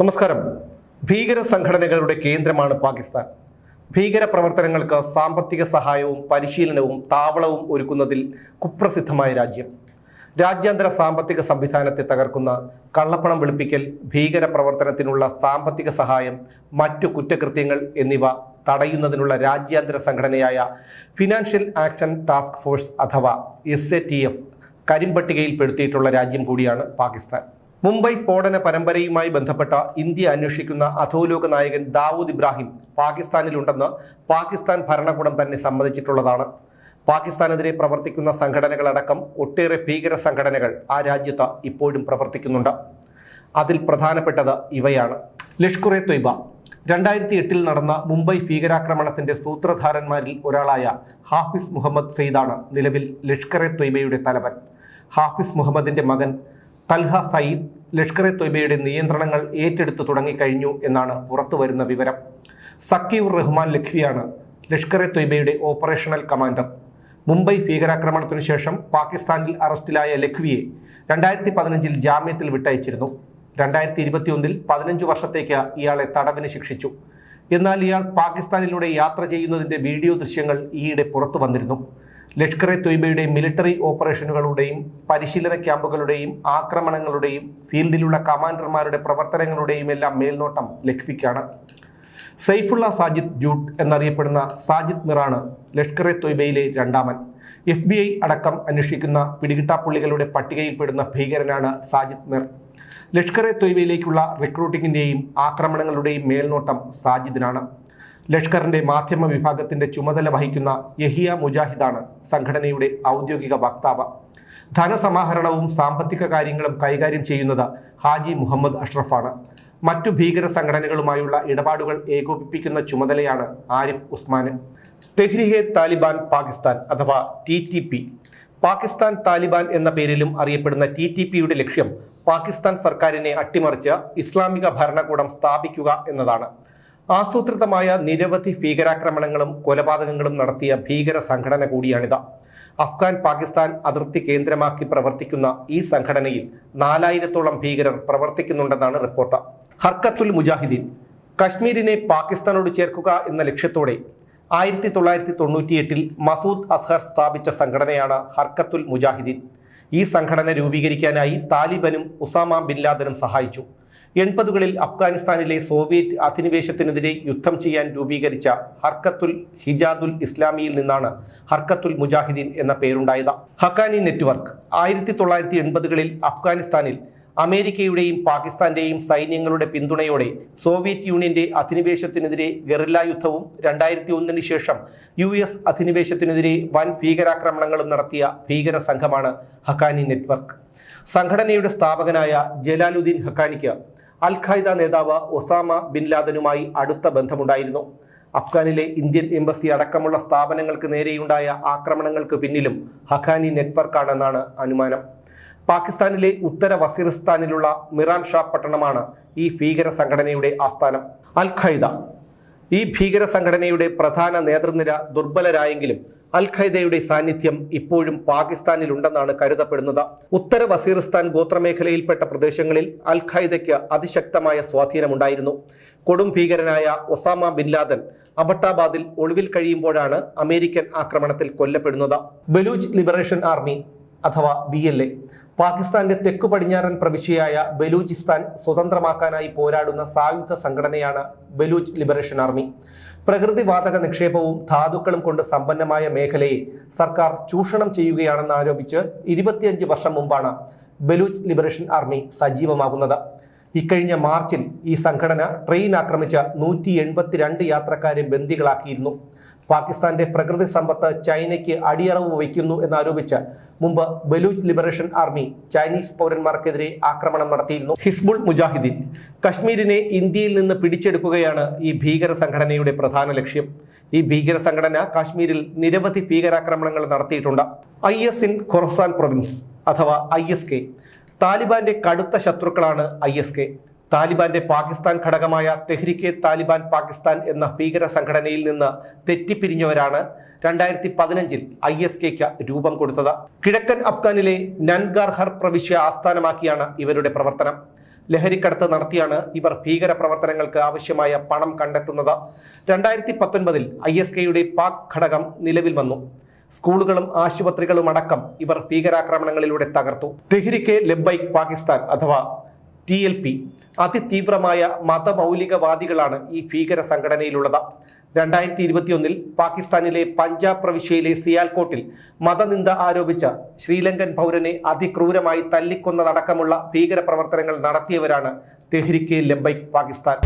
നമസ്കാരം. ഭീകര സംഘടനകളുടെ കേന്ദ്രമാണ് പാകിസ്ഥാൻ. ഭീകര പ്രവർത്തനങ്ങൾക്ക് സാമ്പത്തിക സഹായവും പരിശീലനവും താവളവും ഒരുക്കുന്നതിൽ കുപ്രസിദ്ധമായ രാജ്യം. രാജ്യാന്തര സാമ്പത്തിക സംവിധാനത്തെ തകർക്കുന്ന കള്ളപ്പണം വെളുപ്പിക്കൽ ഭീകര പ്രവർത്തനത്തിനുള്ള സാമ്പത്തിക സഹായം മറ്റു കുറ്റകൃത്യങ്ങൾ എന്നിവ തടയുന്നതിനുള്ള രാജ്യാന്തര സംഘടനയായ ഫിനാൻഷ്യൽ ആക്ഷൻ ടാസ്ക് ഫോഴ്സ് അഥവാ എസ് എ ടി എഫ് കരിമ്പട്ടികയിൽപ്പെടുത്തിയിട്ടുള്ള രാജ്യം കൂടിയാണ് പാകിസ്ഥാൻ. മുംബൈ സ്ഫോടന പരമ്പരയുമായി ബന്ധപ്പെട്ട ഇന്ത്യ അന്വേഷിക്കുന്ന അധോലോക നായകൻ ദാവൂദ് ഇബ്രാഹിം പാകിസ്ഥാനിലുണ്ടെന്ന് പാകിസ്ഥാൻ ഭരണകൂടം തന്നെ സമ്മതിച്ചിട്ടുള്ളതാണ്. പാകിസ്ഥാനെതിരെ പ്രവർത്തിക്കുന്ന സംഘടനകളടക്കം ഒട്ടേറെ ഭീകര സംഘടനകൾ ആ രാജ്യത്ത് ഇപ്പോഴും പ്രവർത്തിക്കുന്നുണ്ട്. അതിൽ പ്രധാനപ്പെട്ടത് ഇവയാണ്. ലഷ്കുറെ തൊയ്ബ. രണ്ടായിരത്തി എട്ടിൽ നടന്ന മുംബൈ ഭീകരാക്രമണത്തിന്റെ സൂത്രധാരന്മാരിൽ ഒരാളായ ഹാഫിസ് മുഹമ്മദ് സെയ്ദാണ് നിലവിൽ ലഷ്കർ എ തൊയ്ബയുടെ തലവൻ. ഹാഫിസ് മുഹമ്മദിന്റെ മകൻ തൽഹ സയ്യിദ് ലഷ്കർ എ തൊയ്ബയുടെ നിയന്ത്രണങ്ങൾ ഏറ്റെടുത്തു തുടങ്ങിക്കഴിഞ്ഞു എന്നാണ് പുറത്തുവരുന്ന വിവരം. സക്കീർ റഹ്മാൻ ലഖ്വിയാണ് ലഷ്കർ എ തൊയ്ബയുടെ ഓപ്പറേഷണൽ കമാൻഡർ. മുംബൈ ഭീകരാക്രമണത്തിനു ശേഷം പാകിസ്ഥാനിൽ അറസ്റ്റിലായ ലഖ്വിയെ രണ്ടായിരത്തി പതിനഞ്ചിൽ ജാമ്യത്തിൽ വിട്ടയച്ചിരുന്നു. രണ്ടായിരത്തി ഇരുപത്തിയൊന്നിൽ പതിനഞ്ച് വർഷത്തേക്ക് ഇയാളെ തടവിന് ശിക്ഷിച്ചു. എന്നാൽ ഇയാൾ പാകിസ്ഥാനിലൂടെ യാത്ര ചെയ്യുന്നതിന്റെ വീഡിയോ ദൃശ്യങ്ങൾ ഈയിടെ പുറത്തു വന്നിരുന്നു ലഷ്കർ എ തൊയ്ബയുടെ മിലിറ്ററി ഓപ്പറേഷനുകളുടെയും പരിശീലന ക്യാമ്പുകളുടെയും ആക്രമണങ്ങളുടെയും ഫീൽഡിലുള്ള കമാൻഡർമാരുടെ പ്രവർത്തനങ്ങളുടെയും എല്ലാം മേൽനോട്ടം ലഖ്വിക്കാണ് സൈഫുള്ള സാജിദ് ജൂട്ട് എന്നറിയപ്പെടുന്ന സാജിദ് മിറാണ് ലഷ്കർ എ തൊയ്ബയിലെ രണ്ടാമൻ. എഫ് ബി ഐ അടക്കം അന്വേഷിക്കുന്ന പിടികിട്ടാപ്പുള്ളികളുടെ പട്ടികയിൽപ്പെടുന്ന ഭീകരനാണ് സാജിദ് മിർ. ലഷ്കർ എ തൊയ്ബയിലേക്കുള്ള റിക്രൂട്ടിങ്ങിന്റെയും ആക്രമണങ്ങളുടെയും മേൽനോട്ടം സാജിദിനാണ്. ലഷ്കറിന്റെ മാധ്യമ വിഭാഗത്തിന്റെ ചുമതല വഹിക്കുന്ന യഹിയ മുജാഹിദാണ് സംഘടനയുടെ ഔദ്യോഗിക വക്താവ്. ധനസമാഹരണവും സാമ്പത്തിക കാര്യങ്ങളും കൈകാര്യം ചെയ്യുന്നത് ഹാജി മുഹമ്മദ് അഷ്റഫാണ്. മറ്റു ഭീകര സംഘടനകളുമായുള്ള ഇടപാടുകൾ ഏകോപിപ്പിക്കുന്ന ചുമതലയാണ് ആരിഫ് ഉസ്മാന്. തെഹ്രിഹെ താലിബാൻ പാകിസ്ഥാൻ അഥവാ T T P. Pakistan Taliban എന്ന പേരിലും അറിയപ്പെടുന്ന ടി ടി പിയുടെ ലക്ഷ്യം പാകിസ്ഥാൻ സർക്കാരിനെ അട്ടിമറിച്ച് ഇസ്ലാമിക ഭരണകൂടം സ്ഥാപിക്കുക എന്നതാണ്. ആസൂത്രിതമായ നിരവധി ഭീകരാക്രമണങ്ങളും കൊലപാതകങ്ങളും നടത്തിയ ഭീകര സംഘടന കൂടിയാണിത്. അഫ്ഗാൻ പാകിസ്ഥാൻ അതിർത്തി കേന്ദ്രമാക്കി പ്രവർത്തിക്കുന്ന ഈ സംഘടനയിൽ നാലായിരത്തോളം ഭീകരർ പ്രവർത്തിക്കുന്നുണ്ടെന്നാണ് റിപ്പോർട്ട്. ഹർക്കത്തുൽ മുജാഹിദീൻ കശ്മീരിനെ പാകിസ്ഥാനോട് ചേർക്കുക എന്ന ലക്ഷ്യത്തോടെ ആയിരത്തി തൊള്ളായിരത്തി തൊണ്ണൂറ്റിയെട്ടിൽ മസൂദ് അസ്ഹർ സ്ഥാപിച്ച സംഘടനയാണ് ഹർക്കത്തുൽ മുജാഹിദീൻ. ഈ സംഘടന രൂപീകരിക്കാനായി താലിബനും ഉസാമ ബിൻ ലാദനും സഹായിച്ചു. എൺപതുകളിൽ അഫ്ഗാനിസ്ഥാനിലെ സോവിയറ്റ് അധിനിവേശത്തിനെതിരെ യുദ്ധം ചെയ്യാൻ രൂപീകരിച്ച ഹർക്കത്തുൽ ഹിജാദുൽ ഇസ്ലാമിയിൽ നിന്നാണ് ഹർക്കത്തുൽ മുജാഹിദീൻ എന്ന പേരുണ്ടായത്. ഹക്കാനി നെറ്റ്വർക്ക് ആയിരത്തി തൊള്ളായിരത്തി എൺപതുകളിൽ അഫ്ഗാനിസ്ഥാനിൽ അമേരിക്കയുടെയും പാകിസ്ഥാന്റെയും സൈന്യങ്ങളുടെ പിന്തുണയോടെ സോവിയറ്റ് യൂണിയന്റെ അധിനിവേശത്തിനെതിരെ ഗറില്ല യുദ്ധവും രണ്ടായിരത്തി ഒന്നിന് ശേഷം യു എസ് അധിനിവേശത്തിനെതിരെ വൻ ഭീകരാക്രമണങ്ങളും നടത്തിയ ഭീകര സംഘമാണ് ഹക്കാനി നെറ്റ്വർക്ക്. സംഘടനയുടെ സ്ഥാപകനായ ജലാലുദ്ദീൻ ഹക്കാനിക്ക് അൽ ഖായ്ദ നേതാവ് ഒസാമ ബിൻ ലാദനുമായി അടുത്ത ബന്ധമുണ്ടായിരുന്നു. അഫ്ഗാനിലെ ഇന്ത്യൻ എംബസി അടക്കമുള്ള സ്ഥാപനങ്ങൾക്ക് നേരെയുണ്ടായ ആക്രമണങ്ങൾക്ക് പിന്നിലും ഹഖാനി നെറ്റ്വർക്കാണെന്നാണ് അനുമാനം. പാകിസ്ഥാനിലെ ഉത്തര വസീറിസ്ഥാനിലുള്ള മിറാൻ ഷാ പട്ടണമാണ് ഈ ഭീകര സംഘടനയുടെ ആസ്ഥാനം. അൽ ഖൈദ ഈ ഭീകര സംഘടനയുടെ പ്രധാന നേതൃനിര ദുർബലരായെങ്കിലും അൽ ഖൈദയുടെ സാന്നിധ്യം ഇപ്പോഴും പാകിസ്ഥാനിലുണ്ടെന്നാണ് കരുതപ്പെടുന്നത്. ഉത്തര വസീറിസ്ഥാൻ ഗോത്രമേഖലയിൽപ്പെട്ട പ്രദേശങ്ങളിൽ അൽ ഖൈദയ്ക്ക് അതിശക്തമായ സ്വാധീനമുണ്ടായിരുന്നു. കൊടും ഭീകരനായ ഒസാമ ബിൻ ലാദൻ അബട്ടാബാദിൽ ഒളിവിൽ കഴിയുമ്പോഴാണ് അമേരിക്കൻ ആക്രമണത്തിൽ കൊല്ലപ്പെടുന്നത്. ബലൂച്ച് ലിബറേഷൻ ആർമി അഥവാ ബി എൽ എ പാകിസ്ഥാന്റെ തെക്കു പടിഞ്ഞാറൻ പ്രവിശ്യയായ ബലൂചിസ്ഥാൻ സ്വതന്ത്രമാക്കാനായി പോരാടുന്ന സായുധ സംഘടനയാണ് ബലൂച്ച് ലിബറേഷൻ ആർമി. പ്രകൃതിവാതക നിക്ഷേപവും ധാതുക്കളും കൊണ്ട് സമ്പന്നമായ മേഖലയെ സർക്കാർ ചൂഷണം ചെയ്യുകയാണെന്ന് ആരോപിച്ച് ഇരുപത്തിയഞ്ച് വർഷം മുമ്പാണ് ബലൂച്ച് ലിബറേഷൻ ആർമി സജീവമാകുന്നത്. ഇക്കഴിഞ്ഞ മാർച്ചിൽ ഈ സംഘടന ട്രെയിൻ ആക്രമിച്ച നൂറ്റി യാത്രക്കാരെ ബന്ദികളാക്കിയിരുന്നു. പാകിസ്ഥാന്റെ പ്രകൃതി സമ്പത്ത് ചൈനയ്ക്ക് അടിയറവ് വയ്ക്കുന്നു എന്നാരോപിച്ച് മുമ്പ് ബലൂച്ച് ലിബറേഷൻ ആർമി ചൈനീസ് പൗരന്മാർക്കെതിരെ ആക്രമണം നടത്തിയിരുന്നു. ഹിസ്ബുൾ മുജാഹിദ്ദീൻ കശ്മീരിനെ ഇന്ത്യയിൽ നിന്ന് പിടിച്ചെടുക്കുകയാണ് ഈ ഭീകര സംഘടനയുടെ പ്രധാന ലക്ഷ്യം. ഈ ഭീകര സംഘടന കാശ്മീരിൽ നിരവധി ഭീകരാക്രമണങ്ങൾ നടത്തിയിട്ടുണ്ട്. I S in Khorasan province അഥവാ ഐ എസ് കെ. താലിബാന്റെ കടുത്ത ശത്രുക്കളാണ് ഐ എസ് കെ. താലിബാന്റെ പാകിസ്ഥാൻ ഘടകമായ തെഹ്രിക്കെ താലിബാൻ പാകിസ്ഥാൻ എന്ന ഭീകര സംഘടനയിൽ നിന്ന് തെറ്റിപ്പിരിഞ്ഞവരാണ് രണ്ടായിരത്തി പതിനഞ്ചിൽ ഐ എസ് കെക്ക് രൂപം കൊടുത്തത്. കിഴക്കൻ അഫ്ഗാനിലെ നൻഗാർഹർ പ്രവിശ്യ ആസ്ഥാനമാക്കിയാണ് ഇവരുടെ പ്രവർത്തനം. ലഹരിക്കടത്ത് നടത്തിയാണ് ഇവർ ഭീകര പ്രവർത്തനങ്ങൾക്ക് ആവശ്യമായ പണം കണ്ടെത്തുന്നത്. രണ്ടായിരത്തി പത്തൊൻപതിൽ ഐ എസ് കെയുടെ പാക് ഘടകം നിലവിൽ വന്നു. സ്കൂളുകളും ആശുപത്രികളും അടക്കം ഇവർ ഭീകരാക്രമണങ്ങളിലൂടെ തകർത്തു. തെഹ്രിക്കെ ലബൈക് പാകിസ്ഥാൻ അഥവാ ടി എൽ പി അതിതീവ്രമായ മതമൗലികവാദികളാണ് ഈ ഭീകര സംഘടനയിലുള്ളത് രണ്ടായിരത്തി ഇരുപത്തിയൊന്നിൽ പാകിസ്ഥാനിലെ പഞ്ചാബ് പ്രവിശ്യയിലെ സിയാൽകോട്ടിൽ മതനിന്ദ ആരോപിച്ച ശ്രീലങ്കൻ പൗരനെ അതിക്രൂരമായി തല്ലിക്കൊന്നതടക്കമുള്ള ഭീകര പ്രവർത്തനങ്ങൾ നടത്തിയവരാണ് തെഹ്രിക്കെ ലബൈക് പാകിസ്ഥാൻ.